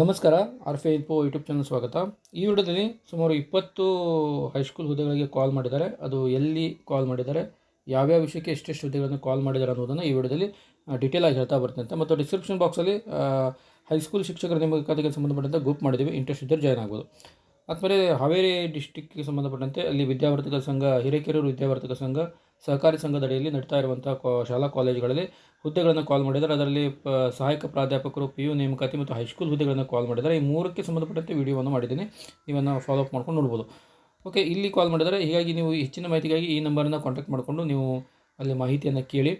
ನಮಸ್ಕಾರ, ಆರ್ಫೆ info YouTube channel ಸ್ವಾಗತ. ಈ ವಿಡಿಯೋದಲ್ಲಿ ಸುಮಾರು ಇಪ್ಪತ್ತು ಹೈಸ್ಕೂಲ್ ಹುದ್ದೆಗಳಿಗೆ ಕಾಲ್ ಮಾಡಿದ್ದಾರೆ. ಅದು ಎಲ್ಲಿ ಕಾಲ್ ಮಾಡಿದ್ದಾರೆ, ಯಾವ್ಯಾವ ವಿಷಯಕ್ಕೆ ಎಷ್ಟೆಷ್ಟು ಹುದ್ದೆಗಳನ್ನು ಕಾಲ್ ಮಾಡಿದ್ದಾರೆ ಅನ್ನೋದನ್ನು ಈ ವಿಡಿಯೋದಲ್ಲಿ ಡೀಟೇಲ್ ಆಗಿ ಹೇಳ್ತಾ ಬರ್ತಂತೆ ಮತ್ತು ಡಿಸ್ಕ್ರಿಪ್ಷನ್ ಬಾಕ್ಸಲ್ಲಿ ಹೈಸ್ಕೂಲ್ ಶಿಕ್ಷಕರ ನೇಮಕಾತಿಗೆ ಸಂಬಂಧಪಟ್ಟಂತೆ ಗ್ರೂಪ್ ಮಾಡಿದ್ದೀವಿ. ಇಂಟ್ರೆಸ್ಟ್ ಇದ್ದರೆ ಜಾಯ್ನ್ ಆಗ್ಬೋದು. ಆದಮೇಲೆ ಹಾವೇರಿ ಡಿಸ್ಟಿಕ್ಗೆ ಸಂಬಂಧಪಟ್ಟಂತೆ ಅಲ್ಲಿ ವಿದ್ಯಾವರ್ಧಕ ಸಂಘ, ಹಿರೇಕೆರೂರು ವಿದ್ಯಾವರ್ಧಕ ಸಂಘ, ಸಹಕಾರಿ ಸಂಘದ ಅಡಿಯಲ್ಲಿ ನಡೀತಾ ಇರುವಂಥ ಶಾಲಾ ಕಾಲೇಜುಗಳಲ್ಲಿ ಹುದ್ದೆಗಳನ್ನು ಕಾಲ್ ಮಾಡಿದ್ದಾರೆ. ಅದರಲ್ಲಿ ಸಹಾಯಕ ಪ್ರಾಧ್ಯಾಪಕರು ಪಿ ಯು ನೇಮಕಾತಿ ಮತ್ತು ಹೈಸ್ಕೂಲ್ ಹುದ್ದೆಗಳನ್ನು ಕಾಲ್ ಮಾಡಿದ್ದಾರೆ. ಈ ಮೂರಕ್ಕೆ ಸಂಬಂಧಪಟ್ಟಂತೆ ವಿಡಿಯೋವನ್ನು ಮಾಡಿದ್ದೀನಿ. ನೀವನ್ನು ಫಾಲೋ ಅಪ್ ಮಾಡ್ಕೊಂಡು ನೋಡ್ಬೋದು. ಓಕೆ ಇಲ್ಲಿ ಕಾಲ್ ಮಾಡಿದ್ದಾರೆ. ಹೀಗಾಗಿ ನೀವು ಹೆಚ್ಚಿನ ಮಾಹಿತಿಗಾಗಿ ಈ ನಂಬರನ್ನು ಕಾಂಟ್ಯಾಕ್ಟ್ ಮಾಡಿಕೊಂಡು ನೀವು ಅಲ್ಲಿ ಮಾಹಿತಿಯನ್ನು ಕೇಳಿ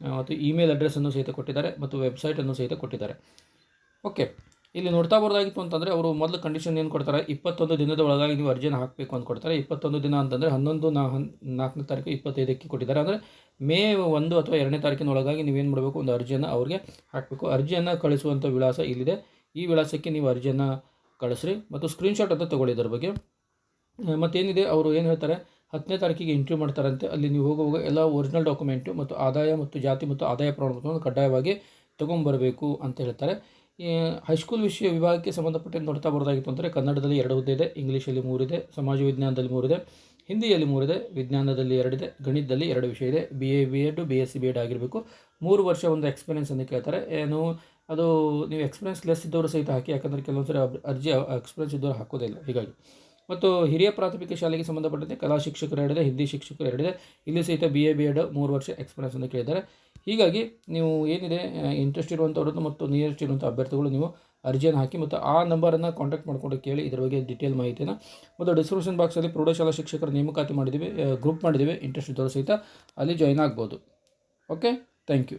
ಮತ್ತು ಇಮೇಲ್ ಅಡ್ರೆಸ್ಸನ್ನು ಸಹಿತ ಕೊಟ್ಟಿದ್ದಾರೆ ಮತ್ತು ವೆಬ್ಸೈಟನ್ನು ಸಹಿತ ಕೊಟ್ಟಿದ್ದಾರೆ. ಓಕೆ ಇಲ್ಲಿ ನೋಡ್ತಾ ಬರೋದಾಗಿತ್ತು ಅಂತಂದರೆ ಅವರು ಮೊದಲು ಕಂಡೀಷನ್ ಏನು ಕೊಡ್ತಾರೆ? ಇಪ್ಪತ್ತೊಂದು ದಿನದ ಒಳಗಾಗಿ ನೀವು ಅರ್ಜಿಯನ್ನು ಹಾಕಬೇಕು ಅಂತ ಕೊಡ್ತಾರೆ. ಇಪ್ಪತ್ತೊಂದು ದಿನ ಅಂತಂದರೆ ಹನ್ನೊಂದು ನಾ ಹನ್ ನಾಲ್ಕನೇ ತಾರೀಕು ಇಪ್ಪತ್ತೈದಕ್ಕೆ ಕೊಟ್ಟಿದ್ದಾರೆ. ಅಂದರೆ ಮೇ ಒಂದು ಅಥವಾ ಎರಡನೇ ತಾರೀಕಿನ ಒಳಗಾಗಿ ನೀವೇನು ಮಾಡಬೇಕು? ಒಂದು ಅರ್ಜಿಯನ್ನು ಅವ್ರಿಗೆ ಹಾಕಬೇಕು. ಅರ್ಜಿಯನ್ನು ಕಳಿಸುವಂಥ ವಿಳಾಸ ಇಲ್ಲಿದೆ. ಈ ವಿಳಾಸಕ್ಕೆ ನೀವು ಅರ್ಜಿಯನ್ನು ಕಳಿಸ್ರಿ. ಮತ್ತು ಸ್ಕ್ರೀನ್ಶಾಟ್ ಅಂತ ತೊಗೊಳ್ಳಿ ಇದರ ಬಗ್ಗೆ. ಮತ್ತೇನಿದೆ? ಅವರು ಏನು ಹೇಳ್ತಾರೆ? ಹತ್ತನೇ ತಾರೀಕಿಗೆ ಎಂಟ್ರಿ ಮಾಡ್ತಾರಂತೆ. ಅಲ್ಲಿ ನೀವು ಹೋಗುವಾಗ ಎಲ್ಲ ಒರಿಜಿನಲ್ ಡಾಕ್ಯುಮೆಂಟು ಮತ್ತು ಆದಾಯ ಮತ್ತು ಜಾತಿ ಮತ್ತು ಆದಾಯ ಪ್ರಮಾಣಪತ್ರವನ್ನು ಕಡ್ಡಾಯವಾಗಿ ತೊಗೊಂಬರಬೇಕು ಅಂತ ಹೇಳ್ತಾರೆ. ಹೈಸ್ಕೂಲ್ ವಿಷಯ ವಿಭಾಗಕ್ಕೆ ಸಂಬಂಧಪಟ್ಟಂತೆ ನೋಡ್ತಾ ಬರೋದಾಗಿತ್ತು ಅಂದರೆ ಕನ್ನಡದಲ್ಲಿ ಎರಡು ಹುದ್ದೆ ಇದೆ, ಇಂಗ್ಲೀಷಲ್ಲಿ ಮೂರಿದೆ ಸಮಾಜ ವಿಜ್ಞಾನದಲ್ಲಿ ಮೂರಿದೆ ಹಿಂದಿಯಲ್ಲಿ ಮೂರಿದೆ ವಿಜ್ಞಾನದಲ್ಲಿ ಎರಡಿದೆ ಗಣಿತದಲ್ಲಿ ಎರಡು ವಿಷಯ ಇದೆ B A B Ed B S C B Ed ಆಗಿರಬೇಕು. ಮೂರು ವರ್ಷ ಒಂದು ಎಕ್ಸ್ಪೀರಿಯನ್ಸ್ ಅಂತ ಕೇಳ್ತಾರೆ. ಏನು, ಅದು ನೀವು ಎಕ್ಸ್ಪೀರಿಯನ್ಸ್ ಲೆಸ್ ಇದ್ದವರು ಸಹಿತ ಹಾಕಿ, ಯಾಕಂದರೆ ಕೆಲವೊಂದು ಸರಿ ಅರ್ಜಿ ಎಕ್ಸ್ಪೀರಿಯನ್ಸ್ ಇದ್ದವರು ಹಾಕೋದಿಲ್ಲ ಹೀಗಾಗಿ. ಮತ್ತು ಹಿರಿಯ ಪ್ರಾಥಮಿಕ ಶಾಲೆಗೆ ಸಂಬಂಧಪಟ್ಟಂತೆ ಕಲಾ ಶಿಕ್ಷಕರು ಎರಡಿದೆ ಹಿಂದಿ ಶಿಕ್ಷಕರು ಎರಡಿದೆ ಇಲ್ಲಿ ಸಹಿತ ಬಿ ಎ ಬಿ ಎಡ್ ಮೂರು ವರ್ಷ ಎಕ್ಸ್ಪೀರಿಯನ್ಸ್ ಅಂತ ಕೇಳಿದ್ದಾರೆ ಹೀಗಾಗಿ ನೀವು ಏನಿದೆ ಇಂಟ್ರೆಸ್ಟ್ ಇರುವಂಥವ್ರದ್ದು ಮತ್ತು ನಿಯರೆಸ್ಟ್ ಇರುವಂಥ ಅಭ್ಯರ್ಥಿಗಳು ನೀವು ಅರ್ಜಿಯನ್ನು ಹಾಕಿ ಮತ್ತು ಆ ನಂಬರನ್ನು ಕಾಂಟ್ಯಾಕ್ಟ್ ಮಾಡಿಕೊಂಡು ಕೇಳಿ ಇದರ ಬಗ್ಗೆ ಡೀಟೇಲ್ ಮಾಹಿತಿಯನ್ನು ಮತ್ತು ಡಿಸ್ಕ್ರಿಪ್ಷನ್ ಬಾಕ್ಸಲ್ಲಿ ಪ್ರೌಢಶಾಲಾ ಶಿಕ್ಷಕರ ನೇಮಕಾತಿ ಮಾಡಿದ್ದೀವಿ ಗ್ರೂಪ್ ಮಾಡಿದ್ದೀವಿ ಇಂಟ್ರೆಸ್ಟ್ ಇದ್ದವರು ಸಹಿತ ಅಲ್ಲಿ ಜಾಯ್ನ್ ಆಗ್ಬೋದು. Okay thank you